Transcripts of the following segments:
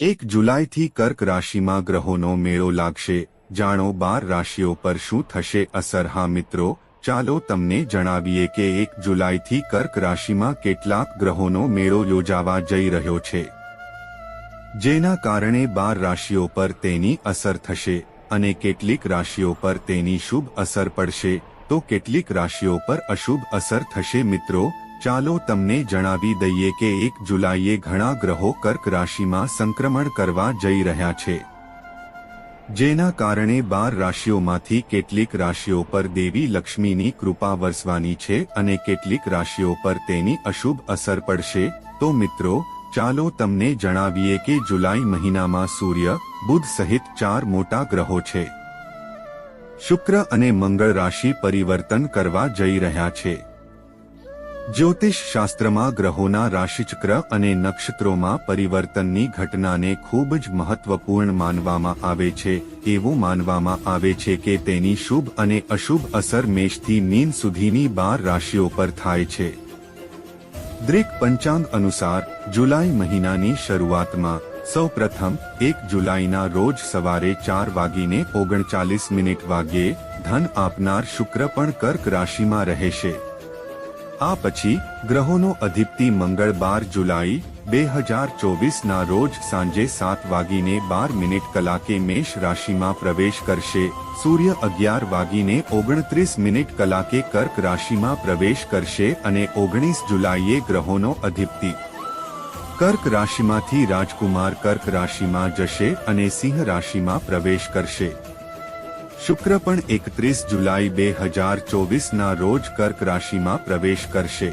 એક જુલાઈથી કર્ક રાશિમાં ગ્રહોનો મેળો લાગશે. જાણો બાર રાશિઓ પર શું થશે? અસર? હા મિત્રો, ચાલો તમને જણાવીએ કે એક જુલાઈથી કર્ક રાશિમાં કેટલાક ગ્રહોનો મેળો યોજાવા જઈ રહ્યો છે. જેના કારણે બાર રાશિઓ પર તેની અસર થશે અને કેટલીક રાશિઓ પર તેની શુભ અસર પડશે. તો કેટલીક રાશિઓ પર અશુભ અસર થશે મિત્રો ચાલો તમને જણાવી દઈએ કે એક જુલાઈએ ઘણા ગ્રહો કર્ક રાશિમાં સંક્રમણ કરવા જઈ રહ્યા છે. જેના કારણે બાર રાશિઓમાંથી કેટલીક રાશિઓ પર દેવી લક્ષ્મીની કૃપા વરસવાની છે અને કેટલીક રાશિઓ પર તેની અશુભ અસર પડશે. તો મિત્રો, ચાલો તમને જણાવીએ કે જુલાઈ મહિનામાં સૂર્ય, બુધ સહિત ચાર મોટા ગ્રહો છે. શુક્ર અને મંગળ રાશિ પરિવર્તન કરવા જઈ રહ્યા છે. જ્યોતિષ શાસ્ત્રમાં ગ્રહોના રાશિચક્ર અને નક્ષત્રોમાં પરિવર્તનની ઘટનાને ખૂબ જ મહત્વપૂર્ણ માનવામાં આવે છે, એવું માનવામાં આવે છે કે તેની શુભ અને અશુભ અસર મેષથી મીન સુધીની બાર રાશિઓ પર થાય છે. દ્રિક પંચાંગ અનુસાર, જુલાઈ મહિનાની શરૂઆતમાં સૌ પ્રથમ એક જુલાઈના રોજ સવારે ચાર વાગીને ઓગણચાલીસ મિનિટ વાગ્યે, ધન આપનાર શુક્ર પણ કર્ક રાશિમાં રહેશે. આ પછી ગ્રહોનો અધિપતિ મંગળ બાર જુલાઈ, બે હજાર ચોવીસના રોજ સાંજે સાત વાગીને બાર મિનિટ કલાકે મેષ રાશિમાં પ્રવેશ કરશે. સૂર્ય અગિયાર વાગીને ઓગણત્રીસ મિનિટ કલાકે કર્ક રાશિમાં પ્રવેશ કરશે અને ઓગણીસ જુલાઈએ ગ્રહોનો અધિપતિ. કર્ક રાશિમાંથી રાજકુમાર કર્ક રાશિમાં જશે અને સિંહ રાશિમાં પ્રવેશ કરશે. શુક્ર પણ એકત્રીસ જુલાઈ બે હજાર ચોવીસના રોજ કર્ક રાશિમાં પ્રવેશ કરશે.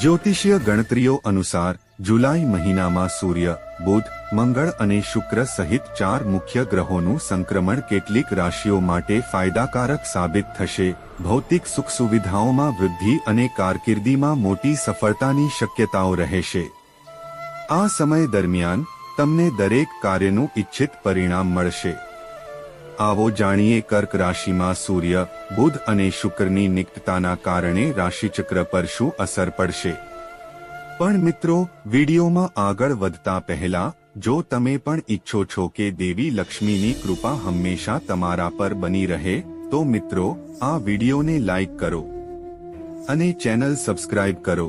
જ્યોતિષીય ગણતરીઓ અનુસાર, જુલાઈ મહિનામાં સૂર્ય, બુધ, મંગળ અને શુક્ર સહિત ચાર મુખ્ય ગ્રહોનું સંક્રમણ કેટલીક રાશિઓ માટે ફાયદાકારક સાબિત થશે. ભૌતિક સુખ સુવિધાઓમાં વૃદ્ધિ અને કારકિર્દીમાં મોટી સફળતાની શક્યતાઓ રહેશે. આ સમય દરમિયાન, તમને દરેક કાર્યનું ઇચ્છિત પરિણામ મળશે. આવો જાણીએ કર્ક રાશિમાં સૂર્ય, બુધ અને શુક્રની નિકટતાના કારણે રાશિચક્ર પર શું અસર પડશે? પણ મિત્રો, વિડીયોમાં આગળ વધતા પહેલા, જો તમે પણ ઈચ્છો છો કે દેવી લક્ષ્મીની કૃપા હંમેશા તમારા પર બની રહે, તો મિત્રો, આ વિડીયોને લાઈક કરો અને ચેનલ સબસ્ક્રાઇબ કરો.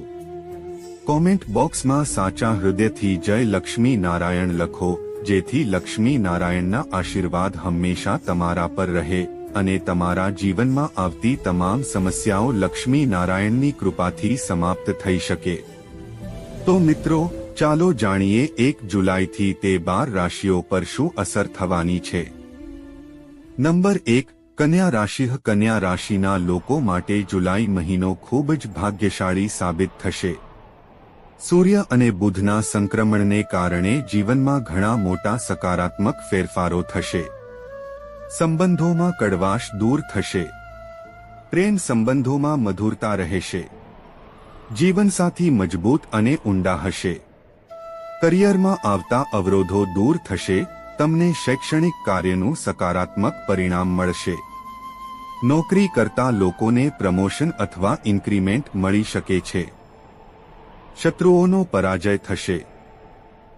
કોમેન્ટ બોક્સમાં સાચા હૃદયથી જય લક્ષ્મી નારાયણ લખો જેથી લક્ષ્મી નારાયણના આશીર્વાદ હંમેશા તમારા પર રહે અને તમારા જીવનમાં આવતી તમામ સમસ્યાઓ લક્ષ્મી નારાયણની કૃપાથી સમાપ્ત થઈ શકે. તો મિત્રો, ચાલો જાણીએ એક જુલાઈથી તે બાર રાશિઓ પર શું અસર થવાની છે. નંબર એક, કન્યા રાશિ કન્યા રાશિના લોકો માટે જુલાઈ મહિનો ખૂબ જ ભાગ્યશાળી સાબિત થશે. સૂર્ય અને બુધના સંક્રમણને કારણે જીવનમાં ઘણા મોટા સકારાત્મક ફેરફારો થશે. સંબંધોમાં કડવાશ દૂર થશે. પ્રેમ સંબંધોમાં મધુરતા રહેશે. જીવનસાથી મજબૂત અને ઊંડા હશે. કરિયરમાં આવતા અવરોધો દૂર થશે, તમને શૈક્ષણિક કાર્યનું સકારાત્મક પરિણામ મળશે. નોકરી કરતા લોકોને પ્રમોશન અથવા ઇન્ક્રીમેન્ટ મળી શકે છે. શત્રુઓનો પરાજય થશે.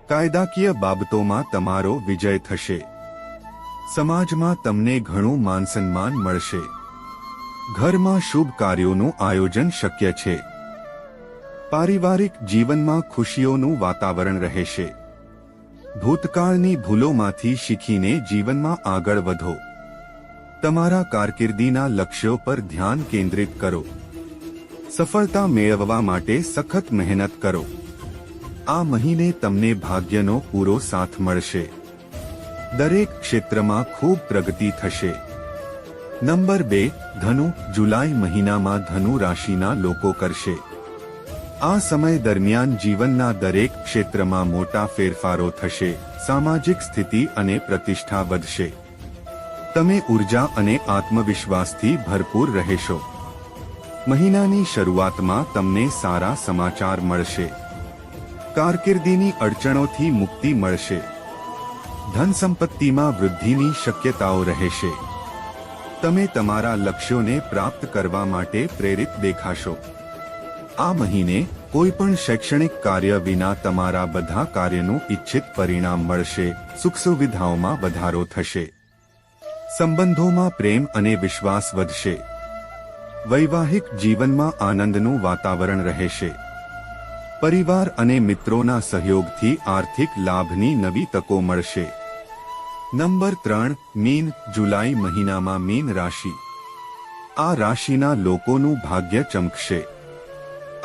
કાયદાકીય બાબતોમાં તમારો વિજય થશે. સમાજમાં તમને ઘણું માનસન્માન મળશે. ઘરમાં શુભ કાર્યોનું આયોજન શક્ય છે. પારિવારિક જીવનમાં ખુશીઓનું વાતાવરણ રહેશે. ભૂતકાળની ભૂલોમાંથી શીખીને જીવનમાં આગળ વધો. તમારા કારકિર્દીના લક્ષ્યો પર ધ્યાન કેન્દ્રિત કરો. સફળતા મેળવવા માટે સખત મહેનત કરો. આ મહિને તમને ભાગ્યનો પૂરો સાથ મળશે. દરેક ક્ષેત્રમાં ખૂબ પ્રગતિ થશે. નંબર બે, ધનુ જુલાઈ મહિનામાં ધનુ રાશિના લોકો કરશે. આ સમય દરમિયાન જીવનના દરેક ક્ષેત્રમાં મોટા ફેરફારો થશે, સામાજિક સ્થિતિ અને પ્રતિષ્ઠા વધશે. તમે ઊર્જા અને આત્મવિશ્વાસથી ભરપૂર રહેશો. મહિનાની શરૂઆતમાં તમને સારા સમાચાર મળશે. કારકિર્દીની અડચણોથી મુક્તિ મળશે. ધન સંપત્તિમાં વૃદ્ધિની શક્યતાઓ રહેશે. તમે તમારા લક્ષ્યોને પ્રાપ્ત કરવા માટે પ્રેરિત દેખાશો. આ મહિને કોઈ પણ શૈક્ષણિક કાર્ય વિના તમારા બધા કાર્યનું ઈચ્છિત પરિણામ મળશે. સુખ સુવિધાઓમાં વધારો થશે. સંબંધોમાં પ્રેમ અને વિશ્વાસ વધશે. વૈવાહિક જીવનમાં આનંદનું વાતાવરણ રહેશે. પરિવાર અને મિત્રોના સહયોગથી આર્થિક લાભની નવી તકો મળશે. નંબર ત્રણ, મીન, જુલાઈ મહિનામાં મીન રાશિ. આ રાશિના લોકોનું ભાગ્ય ચમકશે.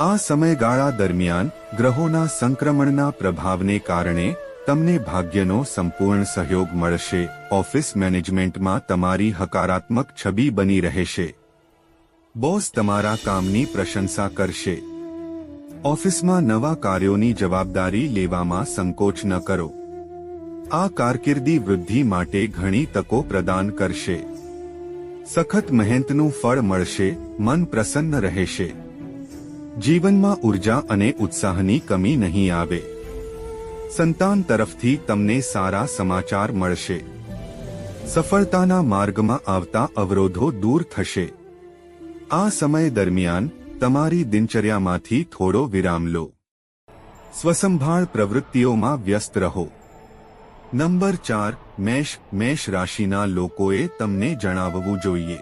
આ સમયગાળા દરમિયાન ગ્રહોના સંક્રમણના પ્રભાવને કારણે તમને ભાગ્યનો સંપૂર્ણ સહયોગ મળશે. ઓફિસ મેનેજમેન્ટમાં તમારી હકારાત્મક છબી બની રહેશે. બોસ તમારા કામની પ્રશંસા કરશે. ઓફિસમાં નવા કાર્યોની જવાબદારી લેવામાં સંકોચ ન કરો. આ કારકિર્દી વૃદ્ધિ માટે ઘણી તકો પ્રદાન કરશે. સખત મહેનતનું ફળ મળશે, મન પ્રસન્ન રહેશે. જીવનમાં ઊર્જા અને ઉત્સાહની કમી નહીં આવે. સંતાન તરફથી તમને સારા સમાચાર મળશે. સફળતાના માર્ગમાં આવતા અવરોધો દૂર થશે. આ સમય દરમિયાન તમારી દિનચર્યામાંથી થોડો વિરામ લો. સ્વસંભાળ પ્રવૃત્તિઓમાં વ્યસ્ત રહો. નંબર ચાર, મેષ મેષ રાશિના લોકોએ તમને જણાવવું જોઈએ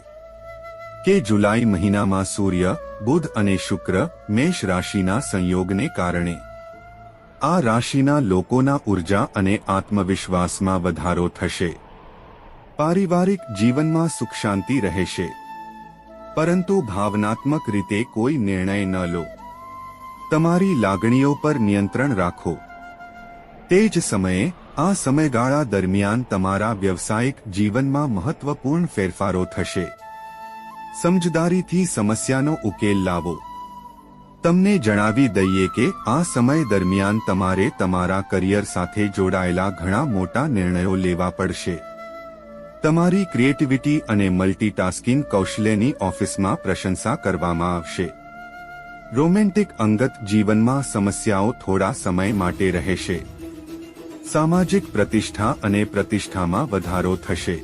કે જુલાઈ મહિનામાં સૂર્ય, બુધ અને શુક્ર મેષ રાશિના સંયોગને કારણે. આ રાશિના લોકોના ઊર્જા અને આત્મવિશ્વાસમાં વધારો થશે. પારિવારિક જીવનમાં સુખ શાંતિ રહેશે. પરંતુ ભાવનાત્મક રીતે કોઈ નિર્ણય ન લો. તમારી લાગણીઓ પર નિયંત્રણ રાખો. તે જ સમયે, આ સમયગાળા દરમિયાન તમારા વ્યવસાયિક જીવનમાં મહત્વપૂર્ણ ફેરફારો થશે. સમજદારીથી સમસ્યાનો ઉકેલ લાવો. તમને જણાવી દઈએ કે આ સમય દરમિયાન તમારે તમારા કરિયર સાથે જોડાયેલા ઘણા મોટા નિર્ણયો લેવા પડશે. તમારી ક્રિએટિવિટી અને મલ્ટીટાસ્કિંગ કૌશલ્યની ઓફિસમાં પ્રશંસા કરવામાં આવશે. રોમેન્ટિક અંગત જીવનમાં સમસ્યાઓ થોડા સમય માટે રહેશે. સામાજિક પ્રતિષ્ઠા અને પ્રતિષ્ઠામાં વધારો થશે.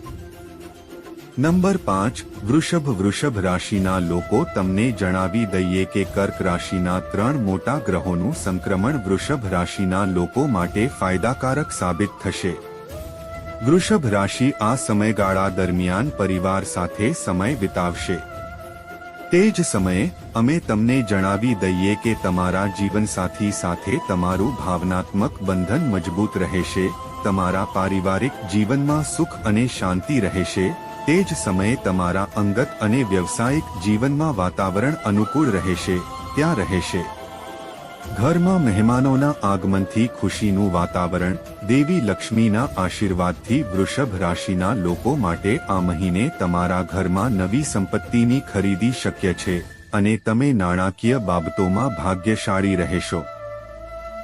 નંબર પાંચ, વૃષભ વૃષભ રાશિના લોકો તમને જણાવી દઈએ કે કર્ક રાશિના ત્રણ મોટા ગ્રહોનું સંક્રમણ વૃષભ રાશિના લોકો માટે ફાયદાકારક સાબિત થશે. વૃષભ રાશિ આ સમયગાળા દરમિયાન પરિવાર સાથે સમય વિતાવશે. તે જ સમયે, અમે તમને જણાવી દઈએ કે તમારા જીવનસાથી સાથે તમારું ભાવનાત્મક બંધન મજબૂત રહેશે, તમારા પારિવારિક જીવનમાં સુખ અને શાંતિ રહેશે, તે જ સમયે તમારા અંગત અને વ્યવસાયિક જીવનમાં વાતાવરણ અનુકૂળ રહેશે, ત્યાં રહેશે. ઘરમાં મહેમાનોના આગમનથી ખુશીનું વાતાવરણ, દેવી લક્ષ્મીના આશીર્વાદથી વૃષભ રાશિના લોકો માટે આ મહિને તમારા ઘરમાં નવી સંપત્તિની ખરીદી શક્ય છે અને તમે નાણાકીય બાબતોમાં ભાગ્યશાળી રહેશો.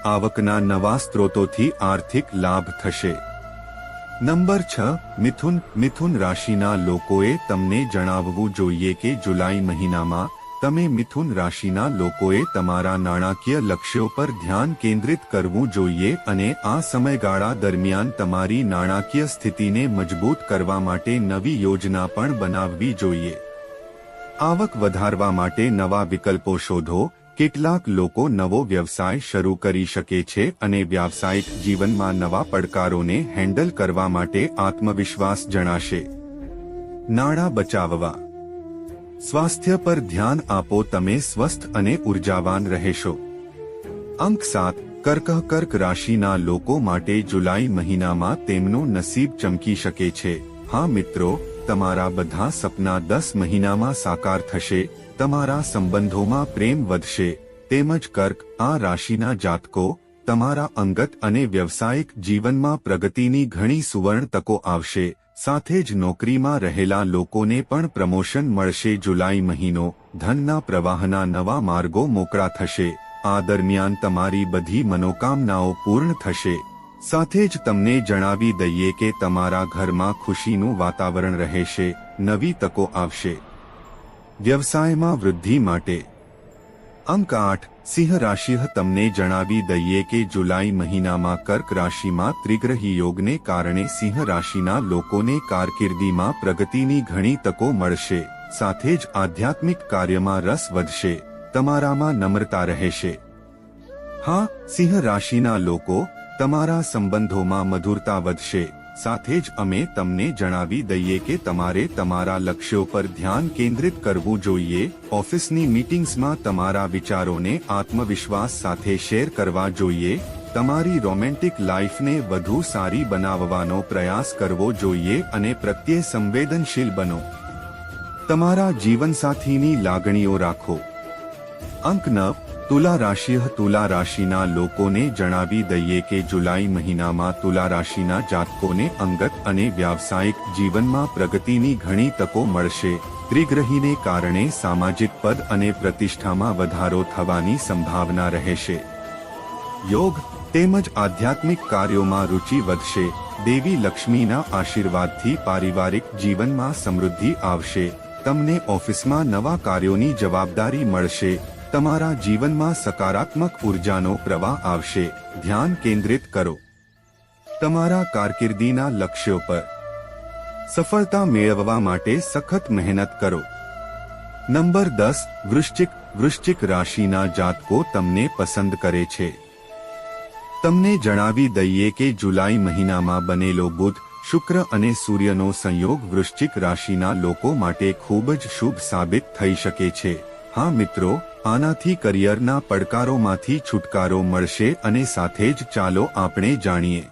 આવકના નવા સ્ત્રોતોથી આર્થિક લાભ થશે. નંબર છ, મિથુન મિથુન રાશિના લોકોએ તમને જણાવવું જોઈએ કે જુલાઈ મહિનામાં તમે મિથુન રાશિના લોકોએ તમારા નાણાકીય લક્ષ્યો પર ધ્યાન કેન્દ્રિત કરવું જોઈએ અને આ સમયગાળા દરમિયાન તમારી નાણાકીય સ્થિતિને મજબૂત કરવા માટે નવી યોજના પણ બનાવવી જોઈએ. આવક વધારવા માટે નવા વિકલ્પો શોધો. કેટલાક લોકો નવો વ્યવસાય શરૂ કરી શકે છે અને વ્યાવસાયિક જીવનમાં નવા પડકારોને હેન્ડલ કરવા માટે આત્મવિશ્વાસ જણાશે. નાણાં બચાવવા. સ્વાસ્થ્ય પર ધ્યાન આપો તમે સ્વસ્થ અને ઉર્જાવાન રહેશો. અંક સાત કર્ક કર્ક રાશિના લોકો માટે જુલાઈ મહિનામાં તેમનું નસીબ ચમકી શકે છે. હા મિત્રો, તમારા બધા સપના દસ મહિનામાં સાકાર થશે, તમારા સંબંધોમાં પ્રેમ વધશે, તેમજ કર્ક, આ રાશિના જાતકો, તમારા અંગત અને વ્યવસાયિક જીવનમાં પ્રગતિની ઘણી સુવર્ણ તકો આવશે. સાથે જ નોકરીમાં રહેલા લોકોને પણ પ્રમોશન મળશે જુલાઈ મહિનો, ધનના પ્રવાહના નવા માર્ગો મોકળા થશે. આ દરમિયાન તમારી બધી મનોકામનાઓ પૂર્ણ થશે. સાથે જ તમને જણાવી દઈએ કે તમારા ઘરમાં ખુશીનું વાતાવરણ રહેશે, નવી તકો આવશે. વ્યવસાયમાં વૃદ્ધિ માટે અંક આઠ, સિંહ રાશિ તમને જણાવી દઈએ કે જુલાઈ મહિનામાં કર્ક રાશિમાં ત્રિગ્રહી યોગને કારણે સિંહ રાશિના લોકોને કારકિર્દીમાં પ્રગતિની ઘણી તકો મળશે. સાથે જ આધ્યાત્મિક કાર્યમાં રસ વધશે. તમારામાં નમ્રતા રહેશે. હા, સિંહ રાશિના લોકો, તમારા સંબંધોમાં મધુરતા વધશે. સાથે જ અમે તમને જણાવી દઈએ કે તમારે તમારા લક્ષ્યો પર ધ્યાન કેન્દ્રિત કરવું જોઈએ, ઓફિસની મીટિંગ્સમાં તમારા વિચારોને આત્મવિશ્વાસ સાથે શેર કરવા જોઈએ, તમારી રોમેન્ટિક લાઈફને વધુ સારી બનાવવાનો પ્રયાસ કરવો જોઈએ અને પ્રત્યે સંવેદનશીલ બનો. તમારા જીવનસાથીની લાગણીઓ રાખો. અંક નવ તુલા રાશિ તુલા રાશિના લોકોને જણાવી દઈએ કે જુલાઈ મહિનામાં તુલા રાશિના જાતકોને અંગત અને વ્યાવસાયિક જીવનમાં પ્રગતિની ઘણી તકો મળશે. ત્રિગ્રહીને કારણે સામાજિક પદ અને પ્રતિષ્ઠામાં વધારો થવાની સંભાવના રહેશે. યોગ તેમજ આધ્યાત્મિક કાર્યોમાં રુચિ વધશે. દેવી લક્ષ્મીના આશીર્વાદથી પારિવારિક જીવનમાં સમૃદ્ધિ આવશે. તમને ઓફિસમાં નવા કાર્યોની જવાબદારી મળશે. તમારા જીવનમાં સકારાત્મક ઉર્જાનો પ્રવાહ આવશે. ધ્યાન કેન્દ્રિત કરો. તમારા કારકિર્દીના લક્ષ્યો પર. સફળતા મેળવવા માટે સખત મહેનત કરો. નંબર દસ, વૃશ્ચિક વૃશ્ચિક રાશિના જાતકો તમને પસંદ કરે છે. તમને જણાવી દઈએ કે જુલાઈ મહિનામાં બનેલો બુધ, શુક્ર અને સૂર્યનો સંયોગ વૃશ્ચિક રાશિના લોકો માટે ખૂબ જ શુભ સાબિત થઈ શકે છે. હા મિત્રો, આનાથી કરિયરના પડકારોમાંથી છુટકારો મળશે અને સાથે જ ચાલો આપણે જાણીએ.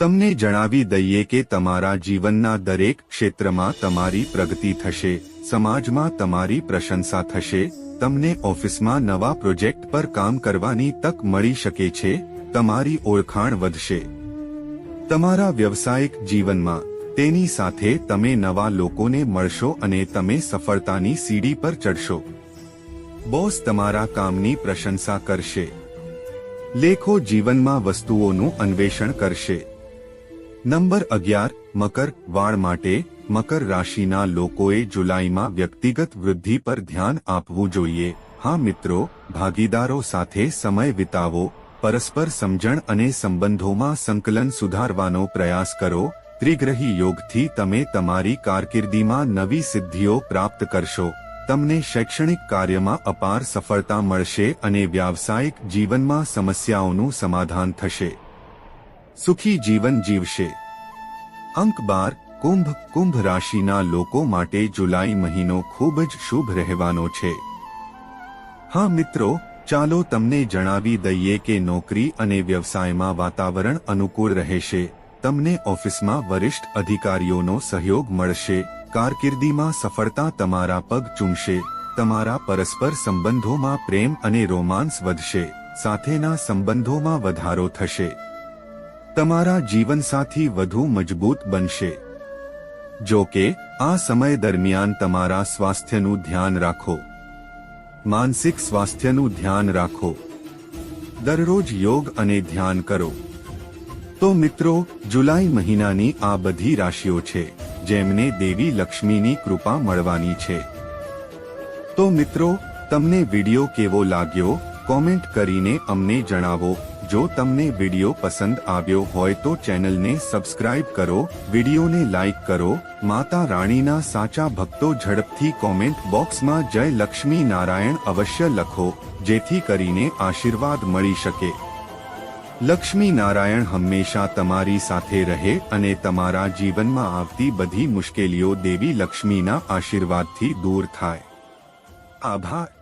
તમને જણાવી દઈએ કે તમારા જીવનના દરેક ક્ષેત્રમાં તમારી પ્રગતિ થશે, સમાજમાં તમારી પ્રશંસા થશે, તમને ઓફિસમાં નવા પ્રોજેક્ટ પર કામ કરવાની તક મળી શકે છે, તમારી ઓળખાણ વધશે. તમારા વ્યવસાયિક જીવનમાં તેની સાથે તમે નવા લોકોને મળશો અને તમે સફળતાની સીડી પર ચડશો. બોસ તમારા કામની પ્રશંસા કરશે. લેખો જીવનમાં વસ્તુઓનું અન્વેષણ કરશે. નંબર અગિયાર, મકર, વાળ માટે મકર રાશિના લોકોએ જુલાઈમાં વ્યક્તિગત વૃદ્ધિ પર ધ્યાન આપવું જોઈએ. હા મિત્રો, ભાગીદારો સાથે સમય વિતાવો, પરસ્પર સમજણ અને સંબંધોમાં સંકલન સુધારવાનો પ્રયાસ કરો ત્રિગ્રહી યોગથી તમે તમારી કારકિર્દીમાં નવી સિદ્ધિઓ પ્રાપ્ત કરશો. તમને શૈક્ષણિક કાર્યમાં અપાર સફળતા મળશે અને વ્યાવસાયિક જીવનમાં સમસ્યાઓનું સમાધાન થશે. સુખી જીવન જીવશે. અંક બાર, કુંભ કુંભ રાશિના લોકો માટે જુલાઈ મહિનો ખૂબ જ શુભ રહેવાનો છે. હા મિત્રો, ચાલો તમને જણાવી દઈએ કે નોકરી અને વ્યવસાયમાં વાતાવરણ અનુકૂળ રહેશે. તમને ઓફિસમાં વરિષ્ઠ અધિકારીઓનો સહયોગ મળશે, કારકિર્દીમાં સફળતા તમારા પગ ચૂમશે, તમારા પરસ્પર સંબંધોમાં પ્રેમ અને રોમાન્સ વધશે, સાથેના સંબંધોમાં વધારો થશે. તમારા જીવનસાથી વધુ મજબૂત બનશે. જો કે, આ સમય દરમિયાન તમારા સ્વાસ્થ્યનું ધ્યાન રાખો. માનસિક સ્વાસ્થ્યનું ધ્યાન રાખો. દરરોજ યોગ અને ધ્યાન કરો. તો મિત્રો, જુલાઈ મહિનાની આ બધી રાશિઓ છે, જેમને દેવી લક્ષ્મીની કૃપા મળવાની છે. તો મિત્રો, તમને વિડિયો કેવો લાગ્યો? કોમેન્ટ કરીને અમને જણાવો. જો તમને વિડિયો પસંદ આવ્યો હોય તો ચેનલને સબસ્ક્રાઇબ કરો, વિડિયોને લાઇક કરો, માતા રાણીના સાચા ભક્તો ઝડપથી કોમેન્ટ બોક્સમાં જય લક્ષ્મી નારાયણ અવશ્ય લખો, જેથી કરીને આશીર્વાદ મળી શકે. લક્ષ્મી નારાયણ હંમેશા તમારી સાથે રહે અને તમારા જીવનમાં આવતી બધી મુશ્કેલીઓ દેવી લક્ષ્મીના આશીર્વાદથી દૂર થાય. આભાર.